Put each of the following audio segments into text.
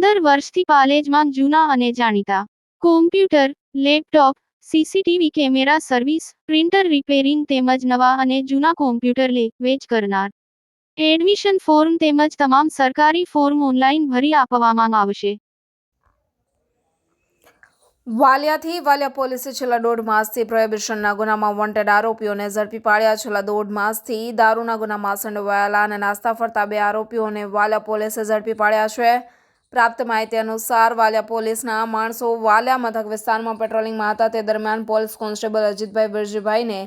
વર્ષથી પાલેજમાં જૂના અને જાણીતા. Computer laptop CCTV camera service printer repairing તેમજ નવા અને જૂના કોમ્પ્યુટર લે, વેચ કરનાર. એડમિશન ફોર્મ તેમજ તમામ સરકારી ફોર્મ ઓનલાઈન ભરી આપવામાં આવશે. વાલિયાથી વાલિયા પોલીસે છેલ્લા દોઢ માસથી પ્રોહિબિશનના ગુનામાં વોન્ટેડ આરોપીઓને ઝડપી પાડ્યા. છેલ્લા દોઢ માસથી દારૂના ગુનામાં સંડોવાયેલા અને નાસ્તા ફરતા બે આરોપીઓને વાલિયા પોલીસે ઝડપી પાડ્યા છે. પ્રાપ્ત માહિતી અનુસાર વાલિયા પોલીસના માણસો વાલિયા મથક વિસ્તારમાં પેટ્રોલિંગમાં હતા. તે દરમિયાન પોલીસ કોન્સ્ટેબલ અજીતભાઈ વિરજીભાઈને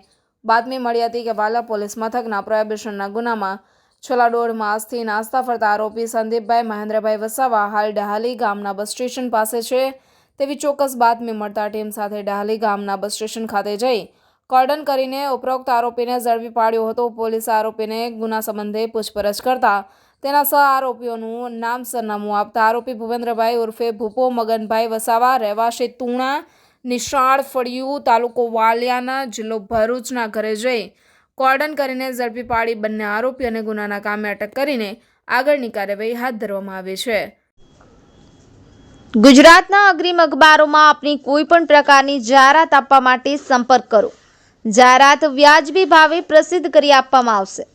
બાતમી મળી હતી કે વાલિયા પોલીસ મથકના પ્રોહિબિશનના ગુનામાં છેલ્લા દોઢ માસથી નાસ્તા ફરતા આરોપી સંદીપભાઈ મહેન્દ્રભાઈ વસાવા હાલ ડહાલી ગામના બસ સ્ટેશન પાસે છે. તેવી ચોક્કસ બાતમી મળતા ટીમ સાથે ડહાલી ગામના બસ સ્ટેશન ખાતે જઈ કોર્ડન કરીને ઉપરોક્ત આરોપીને ઝડપી પાડ્યો હતો. પોલીસે આરોપીને ગુના સંબંધે પૂછપરછ કરતા તેના સહ આરોપીઓનું નામ સરનામું આપતા આરોપી ભૂપેન્દ્રભાઈ ઉર્ફે ભૂપો મગનભાઈ વસાવા, રહેવાસી તુણા, નિશાળ ફળિયું તાલુકો વાલિયાના, જિલ્લો ભરૂચના ઘરે જઈ કોર્ડન કરીને ઝડપી પાડી બંને આરોપીઓને ગુનાના કામે અટક કરીને આગળની કાર્યવાહી હાથ ધરવામાં આવી છે. ગુજરાતના અગ્રીમ અખબારોમાં આપની કોઈ પણ પ્રકારની જાહેરાત આપવા માટે સંપર્ક કરો. જાહેરાત વ્યાજબી ભાવે પ્રસિદ્ધ કરી આપવામાં આવશે.